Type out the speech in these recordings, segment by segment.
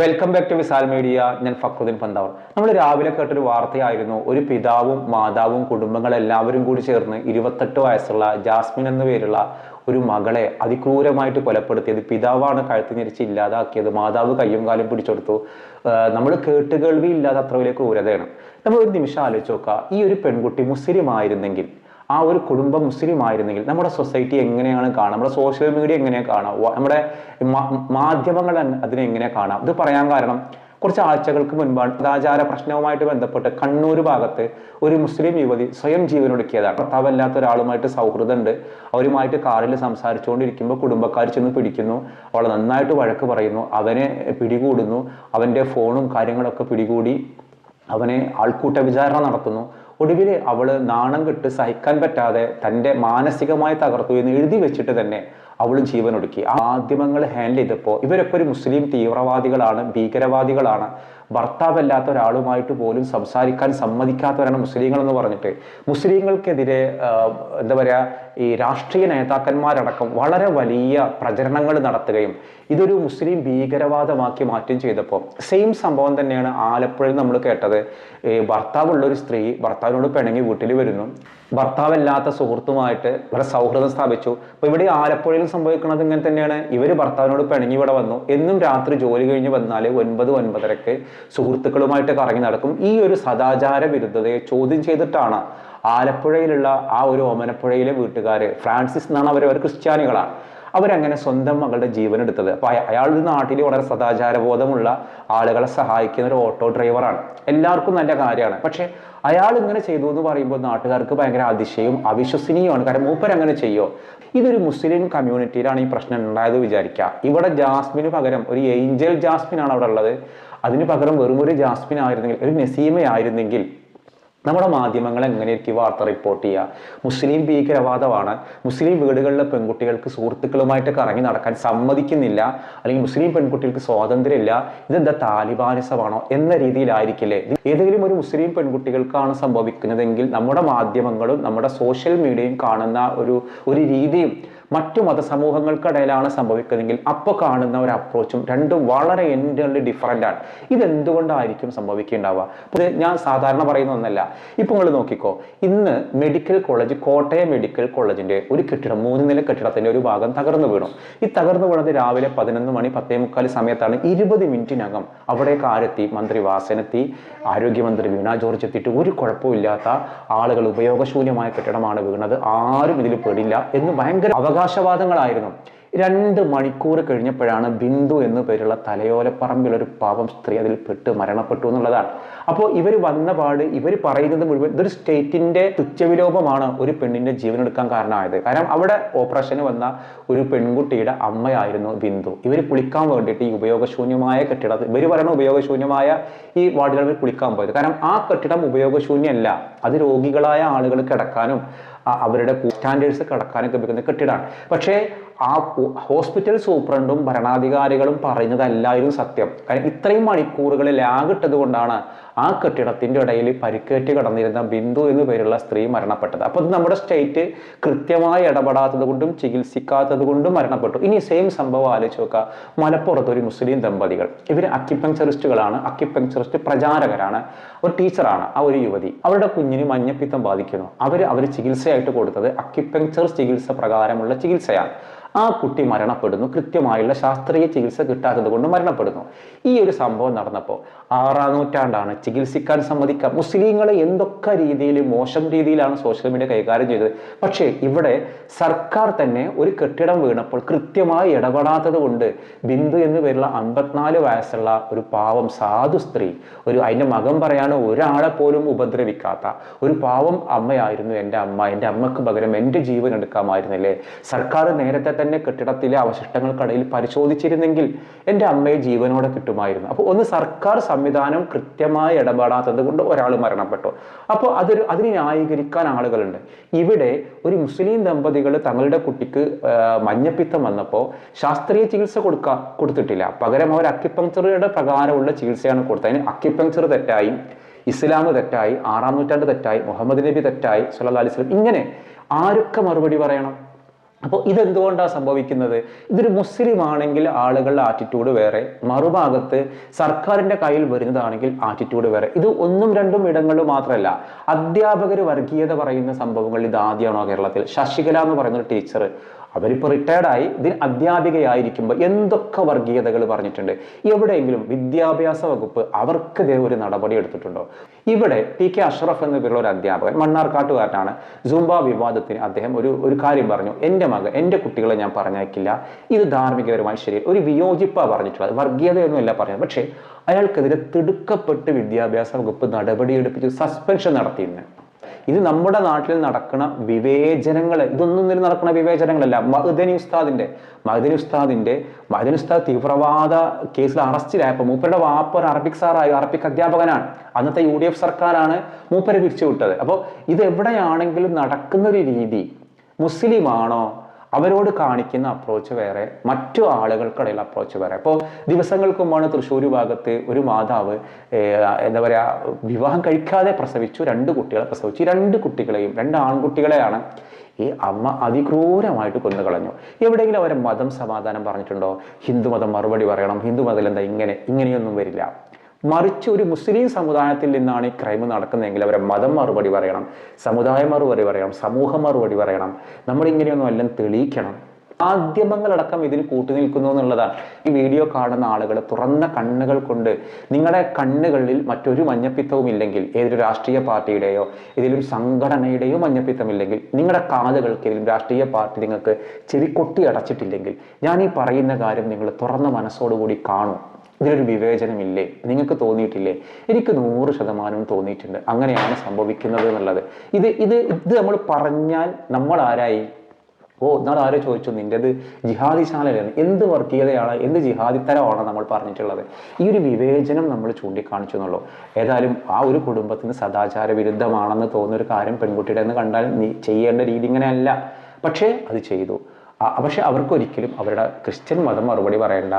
Welcome back to Visal media ഞാൻ ഫക്രുദ്ദീൻ പന്താവർ. നമ്മൾ രാവിലെ കേട്ടൊരു വാർത്തയായിരുന്നു. ഒരു പിതാവും മാതാവും കുടുംബങ്ങളെല്ലാവരും കൂടി ചേർന്ന് ഇരുപത്തെട്ട് വയസ്സുള്ള ജാസ്മിൻ എന്ന പേരുള്ള ഒരു മകളെ അതിക്രൂരമായിട്ട് കൊലപ്പെടുത്തിയത് പിതാവാണ് കഴുത്ത് ഞെരിച്ച് ഇല്ലാതാക്കിയത്. മാതാവ് കയ്യും കാലും പിടിച്ചെടുത്തു. നമ്മൾ കേട്ടുകേൾവി ഇല്ലാതെ അത്ര വലിയ ക്രൂരതയാണ്. നമ്മൾ ഒരു നിമിഷം ആലോചിച്ച് നോക്കുക. ഈ ഒരു പെൺകുട്ടി മുസ്ലിം ആയിരുന്നെങ്കിൽ ആ ഒരു കുടുംബം മുസ്ലിം ആയിരുന്നെങ്കിൽ നമ്മുടെ സൊസൈറ്റി എങ്ങനെയാണ് കാണുക നമ്മുടെ സോഷ്യൽ മീഡിയ എങ്ങനെയാണ് കാണുക നമ്മുടെ മാധ്യമങ്ങൾ അതിനെ എങ്ങനെ കാണാം? ഇത് പറയാൻ കാരണം കുറച്ച് ആഴ്ചകൾക്ക് മുൻപാണ് മതാചാര പ്രശ്നവുമായിട്ട് ബന്ധപ്പെട്ട് കണ്ണൂർ ഭാഗത്ത് ഒരു മുസ്ലിം യുവതി സ്വയം ജീവനൊടുക്കിയതാണ് ഭർത്താവല്ലാത്ത ഒരാളുമായിട്ട് സൗഹൃദമുണ്ട്. അവരുമായിട്ട് കാറിൽ സംസാരിച്ചുകൊണ്ടിരിക്കുമ്പോൾ കുടുംബക്കാർ ചെന്ന് പിടിക്കുന്നു. അവളെ നന്നായിട്ട് വഴക്ക് പറയുന്നു. അവനെ പിടികൂടുന്നു. അവന്റെ ഫോണും കാര്യങ്ങളൊക്കെ പിടികൂടി അവനെ ആൾക്കൂട്ട വിചാരണ നടത്തുന്നു. ഒടുവിൽ അവൾ നാണം കെട്ട് സഹിക്കാൻ പറ്റാതെ തന്റെ മാനസികമായി തകർത്തു എന്ന് എഴുതി വെച്ചിട്ട് തന്നെ അവൾ ജീവനൊടുക്കി. ആ മാധ്യമങ്ങൾ ഹാൻഡിൽ ചെയ്തപ്പോൾ ഇവരൊക്കെ ഒരു മുസ്ലിം തീവ്രവാദികളാണ് ഭീകരവാദികളാണ്. ഭർത്താവല്ലാത്ത ഒരാളുമായിട്ട് പോലും സംസാരിക്കാൻ സമ്മതിക്കാത്തവരാണ് മുസ്ലിങ്ങൾ എന്ന് പറഞ്ഞിട്ട്. മുസ്ലിങ്ങൾക്കെതിരെ എന്താ പറയുക ഈ രാഷ്ട്രീയ നേതാക്കന്മാരടക്കം വളരെ വലിയ പ്രചരണങ്ങൾ നടത്തുകയും ഇതൊരു മുസ്ലിം ഭീകരവാദമാക്കി മാറ്റം ചെയ്തപ്പോൾ സെയിം സംഭവം തന്നെയാണ് ആലപ്പുഴയിൽ നമ്മൾ കേട്ടത്. ഭർത്താവുള്ള ഒരു സ്ത്രീ ഭർത്താവിനോട് പിണങ്ങി വീട്ടിൽ വരുന്നു. ഭർത്താവല്ലാത്ത സുഹൃത്തുമായിട്ട് വളരെ സൗഹൃദം സ്ഥാപിച്ചു. അപ്പോൾ ഇവിടെ ആലപ്പുഴയിൽ സംഭവിക്കുന്നത് ഇങ്ങനെ തന്നെയാണ്. ഇവർ ഭർത്താവിനോട് പിണങ്ങി ഇവിടെ വന്നു. എന്നും രാത്രി ജോലി കഴിഞ്ഞ് വന്നാൽ ഒൻപത് ഒൻപതരക്ക് സുഹൃത്തുക്കളുമായിട്ട് കറങ്ങി നടക്കും. ഈ ഒരു സദാചാര വിരുദ്ധതയെ ചോദ്യം ചെയ്തിട്ടാണ് ആലപ്പുഴയിലുള്ള ആ ഒരു ഓമനപ്പുഴയിലെ വീട്ടുകാർ ഫ്രാൻസിസ് എന്നാണ് അവർ അവർ ക്രിസ്ത്യാനികളാണ്. അവരങ്ങനെ സ്വന്തം മകളുടെ ജീവൻ എടുത്തത് അപ്പൊ അയാളുടെ അയാൾ ഒരു നാട്ടിൽ വളരെ സദാചാരബോധമുള്ള ആളുകളെ സഹായിക്കുന്ന ഒരു ഓട്ടോ ഡ്രൈവറാണ്. എല്ലാവർക്കും നല്ല കാര്യമാണ്. പക്ഷെ അയാൾ ഇങ്ങനെ ചെയ്തു എന്ന് പറയുമ്പോൾ നാട്ടുകാർക്ക് ഭയങ്കര അതിശയവും അവിശ്വസനീയമാണ് കാരണം മൂപ്പർ അങ്ങനെ ചെയ്യോ? ഇതൊരു മുസ്ലിം കമ്മ്യൂണിറ്റിയിലാണ് ഈ പ്രശ്നം ഉണ്ടായത് വിചാരിക്കുക. ഇവിടെ ജാസ്മിന് പകരം ഒരു ഏഞ്ചൽ ജാസ്മിൻ ആണ് അവിടെ ഉള്ളത്. അതിന് പകരം വെറും ഒരു ജാസ്മിൻ ആയിരുന്നെങ്കിൽ ഒരു നസീമ ആയിരുന്നെങ്കിൽ നമ്മുടെ മാധ്യമങ്ങൾ എങ്ങനെയായിരിക്കും വാർത്ത റിപ്പോർട്ട് ചെയ്യുക? മുസ്ലിം ഭീകരവാദമാണ്. മുസ്ലിം വീടുകളിലെ പെൺകുട്ടികൾക്ക് സുഹൃത്തുക്കളുമായിട്ട് കറങ്ങി നടക്കാൻ സമ്മതിക്കുന്നില്ല. അല്ലെങ്കിൽ മുസ്ലിം പെൺകുട്ടികൾക്ക് സ്വാതന്ത്ര്യമില്ല. ഇതെന്താ താലിബാനിസമാണോ എന്ന രീതിയിലായിരിക്കില്ലേ? ഏതെങ്കിലും ഒരു മുസ്ലിം പെൺകുട്ടികൾക്കാണ് സംഭവിക്കുന്നതെങ്കിൽ നമ്മുടെ മാധ്യമങ്ങളും നമ്മുടെ സോഷ്യൽ മീഡിയയും കാണുന്ന ഒരു ഒരു രീതിയും മറ്റു മതസമൂഹങ്ങൾക്കിടയിലാണ് സംഭവിക്കുന്നതെങ്കിൽ അപ്പോൾ കാണുന്ന ഒരു അപ്രോച്ചും രണ്ടും വളരെ എന്റെ ഡിഫറന്റ് ആണ്. ഇതെന്തുകൊണ്ടായിരിക്കും സംഭവിക്കേണ്ടാവുക? അപ്പോൾ ഞാൻ സാധാരണ പറയുന്ന ഒന്നല്ല. ഇപ്പോൾ നിങ്ങൾ നോക്കിക്കോ. ഇന്ന് മെഡിക്കൽ കോളേജ് കോട്ടയം മെഡിക്കൽ കോളേജിന്റെ ഒരു കെട്ടിടം മൂന്ന് നില കെട്ടിടത്തിന്റെ ഒരു ഭാഗം തകർന്നു വീണു. ഈ തകർന്നു വീണത് രാവിലെ പതിനൊന്ന് മണി പത്തേ മുക്കാൽ സമയത്താണ് ഇരുപത് മിനിറ്റിനകം അവിടേക്ക് ആരെത്തി? മന്ത്രി വാസനെത്തി. ആരോഗ്യമന്ത്രി വീണ ജോർജ് എത്തിയിട്ട് ഒരു കുഴപ്പമില്ലാത്ത ആളുകൾ ഉപയോഗശൂന്യമായ കെട്ടിടമാണ് വീണത്. ആരും ഇതിൽ പെടില്ല എന്ന് ഭയങ്കര അവകാശവാദങ്ങളായിരുന്നു. രണ്ട് മണിക്കൂർ കഴിഞ്ഞപ്പോഴാണ് ബിന്ദു എന്ന് പേരുള്ള തലയോലപ്പറമ്പിലൊരു പാവം സ്ത്രീ അതിൽ പെട്ട് മരണപ്പെട്ടു എന്നുള്ളതാണ്. അപ്പോൾ ഇവർ വന്ന പാട് ഇവർ പറയുന്നത് മുഴുവൻ ഇതൊരു സ്റ്റേറ്റിന്റെ തുച്ഛവിലോപമാണ് ഒരു പെണ്ണിന്റെ ജീവനെടുക്കാൻ കാരണമായത്. കാരണം അവിടെ ഓപ്പറേഷന് വന്ന ഒരു പെൺകുട്ടിയുടെ അമ്മയായിരുന്നു ബിന്ദു. ഇവർ കുളിക്കാൻ വേണ്ടിയിട്ട് ഈ ഉപയോഗശൂന്യമായ കെട്ടിടത്തിൽ ഇവർ പറയുന്ന ഉപയോഗശൂന്യമായ ഈ വാർഡുകളിൽ കുളിക്കാൻ പോയത്. കാരണം ആ കെട്ടിടം ഉപയോഗശൂന്യമല്ല അത് രോഗികളായ ആളുകൾ കിടക്കാനും അവരുടെ സ്റ്റാൻഡേർഡ്സ് കടക്കാനൊക്കെ ഉപയോഗിക്കുന്ന കെട്ടിടമാണ്. പക്ഷേ ആ ഹോസ്പിറ്റൽ സൂപ്രണ്ടും ഭരണാധികാരികളും പറയുന്നതല്ലായിരുന്നു സത്യം. കാരണം ഇത്രയും മണിക്കൂറുകൾ ലാഗിട്ടത് കൊണ്ടാണ് ആ കെട്ടിടത്തിന്റെ ഇടയിൽ പരിക്കേറ്റ് കടന്നിരുന്ന ബിന്ദു എന്ന് പേരുള്ള സ്ത്രീ മരണപ്പെട്ടത്. അപ്പോൾ നമ്മുടെ സ്റ്റേറ്റ് കൃത്യമായി ഇടപെടാത്തത് കൊണ്ടും ചികിത്സിക്കാത്തത് കൊണ്ടും മരണപ്പെട്ടു. ഇനി സെയിം സംഭവം ആലോചിച്ച് നോക്കുക. മലപ്പുറത്ത് ഒരു മുസ്ലിം ദമ്പതികൾ. ഇവർ അക്യുപങ്ചറിസ്റ്റുകളാണ് അക്യുപങ്ചറിസ്റ്റ് പ്രചാരകരാണ്. ഒരു ടീച്ചറാണ് ആ ഒരു യുവതി. അവരുടെ കുഞ്ഞിന് മഞ്ഞപ്പിത്തം ബാധിക്കുന്നു. അവർ അവർ ചികിത്സയായിട്ട് കൊടുത്തത് അക്യുപങ്ചർ ചികിത്സ പ്രകാരമുള്ള ചികിത്സയാണ്. ആ കുട്ടി മരണപ്പെടുന്നു. കൃത്യമായുള്ള ശാസ്ത്രീയ ചികിത്സ കിട്ടാത്തത് കൊണ്ട് മരണപ്പെടുന്നു. ഈ ഒരു സംഭവം നടന്നപ്പോൾ ആറാം നൂറ്റാണ്ടാണ് ചികിത്സിക്കാൻ സമ്മതിക്കുക മുസ്ലിങ്ങളെ എന്തൊക്കെ രീതിയിൽ മോശം രീതിയിലാണ് സോഷ്യൽ മീഡിയ കൈകാര്യം ചെയ്തത്. പക്ഷേ ഇവിടെ സർക്കാർ തന്നെ ഒരു കെട്ടിടം വീണപ്പോൾ കൃത്യമായി ഇടപെടാത്തത് കൊണ്ട് ബിന്ദു എന്ന് പേരുള്ള അമ്പത്തിനാല് വയസ്സുള്ള ഒരു പാവം സാധു സ്ത്രീ ഒരു അതിന്റെ മകം പറയാനോ ഒരാളെ പോലും ഉപദ്രവിക്കാത്ത ഒരു പാവം അമ്മയായിരുന്നു എന്റെ അമ്മ. എന്റെ അമ്മയ്ക്ക് പകരം എന്റെ ജീവൻ എടുക്കാമായിരുന്നില്ലേ? സർക്കാർ നേരത്തെ തന്നെ കെട്ടിടത്തിലെ അവശിഷ്ടങ്ങൾക്കിടയിൽ പരിശോധിച്ചിരുന്നെങ്കിൽ എന്റെ അമ്മയെ ജീവനോടെ കിട്ടുമായിരുന്നു. അപ്പോൾ ഒന്ന് സർക്കാർ സംവിധാനം കൃത്യമായി ഇടപെടാത്തത് കൊണ്ട് ഒരാൾ മരണപ്പെട്ടു. അപ്പോൾ അതൊരു അതിനെ ന്യായീകരിക്കാൻ ആളുകളുണ്ട്. ഇവിടെ ഒരു മുസ്ലിം ദമ്പതികൾ തങ്ങളുടെ കുട്ടിക്ക് മഞ്ഞപ്പിത്തം വന്നപ്പോൾ ശാസ്ത്രീയ ചികിത്സ കൊടുക്ക കൊടുത്തിട്ടില്ല. പകരം അവർ അക്യുപങ്ക്ചറുടെ പ്രകാരമുള്ള ചികിത്സയാണ് കൊടുത്തത്. അതിന് അക്യുപങ്ക്ചർ തെറ്റായി ഇസ്ലാം തെറ്റായി ആറാം നൂറ്റാണ്ട് തെറ്റായി മുഹമ്മദ് നബി തെറ്റായി സല്ലല്ലാഹു അലൈഹി വസല്ലം ഇങ്ങനെ ആരൊക്കെ മറുപടി പറയണം? അപ്പോൾ ഇതെന്തുകൊണ്ടാണ് സംഭവിക്കുന്നത്? ഇതൊരു മുസ്ലിം ആണെങ്കിൽ ആളുകളുടെ ആറ്റിറ്റ്യൂഡ് വേറെ മറുഭാഗത്ത് സർക്കാരിന്റെ കയ്യിൽ വരുന്നതാണെങ്കിൽ ആറ്റിറ്റ്യൂഡ് വേറെ. ഇത് ഒന്നും രണ്ടും ഇടങ്ങളിൽ മാത്രമല്ല അധ്യാപകർ വർഗീയത പറയുന്ന സംഭവങ്ങൾ ഇത് ആദ്യമാണോ കേരളത്തിൽ? ശശികല എന്ന് പറയുന്ന ടീച്ചർ അവരിപ്പോൾ റിട്ടയർഡായി ഇതിന് അധ്യാപികയായിരിക്കുമ്പോൾ എന്തൊക്കെ വർഗീയതകൾ പറഞ്ഞിട്ടുണ്ട്? എവിടെയെങ്കിലും വിദ്യാഭ്യാസ വകുപ്പ് അവർക്കെതിരെ ഒരു നടപടി എടുത്തിട്ടുണ്ടോ? ഇവിടെ പി കെ അഷ്റഫ് എന്ന പേരുള്ള ഒരു അധ്യാപകൻ മണ്ണാർക്കാട്ടുകാരനാണ്. സുംബ വിവാദത്തിന് അദ്ദേഹം ഒരു ഒരു കാര്യം പറഞ്ഞു. എന്റെ മകൻ എന്റെ കുട്ടികളെ ഞാൻ പറഞ്ഞയക്കില്ല. ഇത് ധാർമ്മികപരമായി ശരി ഒരു വിയോജിപ്പാണ് പറഞ്ഞിട്ടുള്ളത്. വർഗീയതയൊന്നുമല്ല പറഞ്ഞത്. പക്ഷേ അയാൾക്കെതിരെ തിടുക്കപ്പെട്ട് വിദ്യാഭ്യാസ വകുപ്പ് നടപടിയെടുപ്പിച്ച് സസ്പെൻഷൻ നടത്തിയിരുന്നു ഇത് നമ്മുടെ നാട്ടിൽ നടക്കുന്ന വിവേചനങ്ങൾ ഇതൊന്നും ഇതിൽ നടക്കുന്ന വിവേചനങ്ങളല്ല. മഹദനി ഉസ്താദിന്റെ മഹദനി ഉസ്താദിന്റെ മഹദനി ഉസ്താദ് തീവ്രവാദ കേസിൽ അറസ്റ്റിലായപ്പോൾ മൂപ്പരുടെ വാപ്പ ഒരു അറബിക് സാറായി അറബിക് അധ്യാപകനാണ്. അന്നത്തെ യു ഡി എഫ് സർക്കാരാണ് മൂപ്പരെ പിരിച്ചുവിട്ടത്. അപ്പോൾ ഇത് എവിടെയാണെങ്കിലും നടക്കുന്ന ഒരു രീതി. മുസ്ലിം ആണോ അവരോട് കാണിക്കുന്ന അപ്രോച്ച് വേറെ മറ്റു ആളുകൾക്കിടയിൽ അപ്രോച്ച് വേറെ. അപ്പോൾ ദിവസങ്ങൾക്ക് മുമ്പാണ് തൃശ്ശൂർ ഭാഗത്ത് ഒരു മാതാവ് എന്താ പറയുക വിവാഹം കഴിക്കാതെ പ്രസവിച്ചു രണ്ട് കുട്ടികളെ പ്രസവിച്ചു. രണ്ട് കുട്ടികളെയും രണ്ട് ആൺകുട്ടികളെയാണ് ഈ അമ്മ അതിക്രൂരമായിട്ട് കൊന്നു കളഞ്ഞു എവിടെയെങ്കിലും അവരെ മതം സമാധാനം പറഞ്ഞിട്ടുണ്ടോ? ഹിന്ദുമതം മറുപടി പറയണം. ഹിന്ദുമതം എന്താ ഇങ്ങനെ ഇങ്ങനെയൊന്നും വരില്ല. മറിച്ച് ഒരു മുസ്ലിം സമുദായത്തിൽ നിന്നാണ് ഈ ക്രൈം നടക്കുന്നതെങ്കിൽ അവരെ മതം മറുപടി പറയണം സമുദായ മറുപടി പറയണം സമൂഹം മറുപടി പറയണം. നമ്മൾ ഇങ്ങനെയൊന്നും എല്ലാം തെളിയിക്കണം. മാധ്യമങ്ങളടക്കം ഇതിൽ കൂട്ടുനിൽക്കുന്നു എന്നുള്ളതാണ്. ഈ വീഡിയോ കാണുന്ന ആളുകൾ തുറന്ന കണ്ണുകൾ കൊണ്ട് നിങ്ങളുടെ കണ്ണുകളിൽ മറ്റൊരു മഞ്ഞപ്പിത്തവും ഇല്ലെങ്കിൽ ഏതൊരു രാഷ്ട്രീയ പാർട്ടിയുടെയോ ഏതെങ്കിലും സംഘടനയുടെയോ മഞ്ഞപ്പിത്തം ഇല്ലെങ്കിൽ നിങ്ങളുടെ കാതുകൾക്ക് ഏതെങ്കിലും രാഷ്ട്രീയ പാർട്ടി നിങ്ങൾക്ക് ചെവിക്കൊട്ടി അടച്ചിട്ടില്ലെങ്കിൽ ഞാൻ ഈ പറയുന്ന കാര്യം നിങ്ങൾ തുറന്ന മനസ്സോടുകൂടി കാണും. ഇതിലൊരു വിവേചനമില്ലേ? നിങ്ങൾക്ക് തോന്നിയിട്ടില്ലേ? എനിക്ക് നൂറ് ശതമാനവും തോന്നിയിട്ടുണ്ട്. അങ്ങനെയാണ് സംഭവിക്കുന്നത് എന്നുള്ളത്. ഇത് ഇത് ഇത് നമ്മൾ പറഞ്ഞാൽ നമ്മൾ ആരായി? ഓ നമ്മൾ ആരോ ചോദിച്ചു? നിന്റെത് ജിഹാദിശാലയാണ് എന്ത് വർഗീയതയാണ് എന്ത് ജിഹാദിത്തരമാണ് നമ്മൾ പറഞ്ഞിട്ടുള്ളത്? ഈ ഒരു വിവേചനം നമ്മൾ ചൂണ്ടിക്കാണിച്ചു എന്നുള്ളൂ. ഏതായാലും ആ ഒരു കുടുംബത്തിന് സദാചാര വിരുദ്ധമാണെന്ന് തോന്നുന്ന ഒരു കാര്യം പെൺകുട്ടിയുടെ എന്ന് കണ്ടാൽ നീ ചെയ്യേണ്ട രീതി ഇങ്ങനെയല്ല. പക്ഷേ അത് ചെയ്തു. പക്ഷെ അവർക്കൊരിക്കലും അവരുടെ ക്രിസ്ത്യൻ മതം മറുപടി പറയേണ്ട.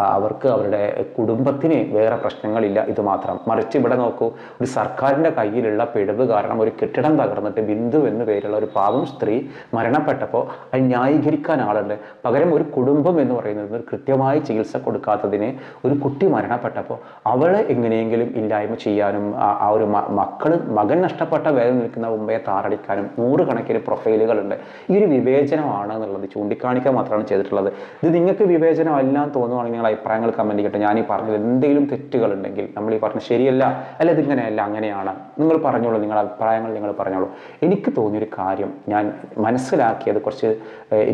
അവർക്ക് അവരുടെ കുടുംബത്തിന് വേറെ പ്രശ്നങ്ങളില്ല. ഇത് മാത്രം. മറിച്ച് ഇവിടെ നോക്കൂ ഒരു സർക്കാരിന്റെ കയ്യിലുള്ള പിഴവ് കാരണം ഒരു കെട്ടിടം തകർന്നിട്ട് ബിന്ദു എന്ന് പേരുള്ള ഒരു പാവം സ്ത്രീ മരണപ്പെട്ടപ്പോൾ അത് ന്യായീകരിക്കാൻ ആളുണ്ട്. പകരം ഒരു കുടുംബം എന്ന് പറയുന്നത് കൃത്യമായി ചികിത്സ കൊടുക്കാത്തതിന് ഒരു കുട്ടി മരണപ്പെട്ടപ്പോൾ അവളെ എങ്ങനെയെങ്കിലും ഇല്ലായ്മ ചെയ്യാനും ആ- ആ ഒരു മക്കൾ മകൻ നഷ്ടപ്പെട്ട വേദന നിൽക്കുന്ന മുമ്പേ താറടിക്കാനും നൂറുകണക്കിന് പ്രൊഫൈലുകളുണ്ട്. ഈ ഒരു വിവേചനമാണ് എന്നുള്ളത് ചൂണ്ടിക്കാണിക്കാൻ മാത്രമാണ് ചെയ്തിട്ടുള്ളത്. ഇത് നിങ്ങൾക്ക് വിവേചനം എല്ലാം തോന്നുവാണെങ്കിൽ നിങ്ങൾ അഭിപ്രായങ്ങൾ കമന്റ് ചെയ്യട്ടെ. ഞാൻ ഈ പറഞ്ഞത് എന്തെങ്കിലും തെറ്റുകളുണ്ടെങ്കിൽ നമ്മൾ ഈ പറഞ്ഞ ശരിയല്ല അല്ല ഇതിങ്ങനെയല്ല അങ്ങനെയാണ്. നിങ്ങൾ പറഞ്ഞോളൂ നിങ്ങളുടെ അഭിപ്രായങ്ങൾ നിങ്ങൾ പറഞ്ഞോളൂ. എനിക്ക് തോന്നിയൊരു കാര്യം ഞാൻ മനസ്സിലാക്കിയത് കുറച്ച്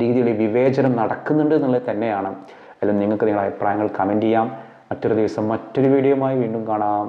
രീതിയിൽ വിവേചനം നടക്കുന്നുണ്ട് എന്നുള്ളത് തന്നെയാണ്. അല്ലെങ്കിൽ നിങ്ങൾക്ക് നിങ്ങളുടെ അഭിപ്രായങ്ങൾ കമന്റ് ചെയ്യാം. മറ്റൊരു ദിവസം മറ്റൊരു വീഡിയോയുമായി വീണ്ടും കാണാം.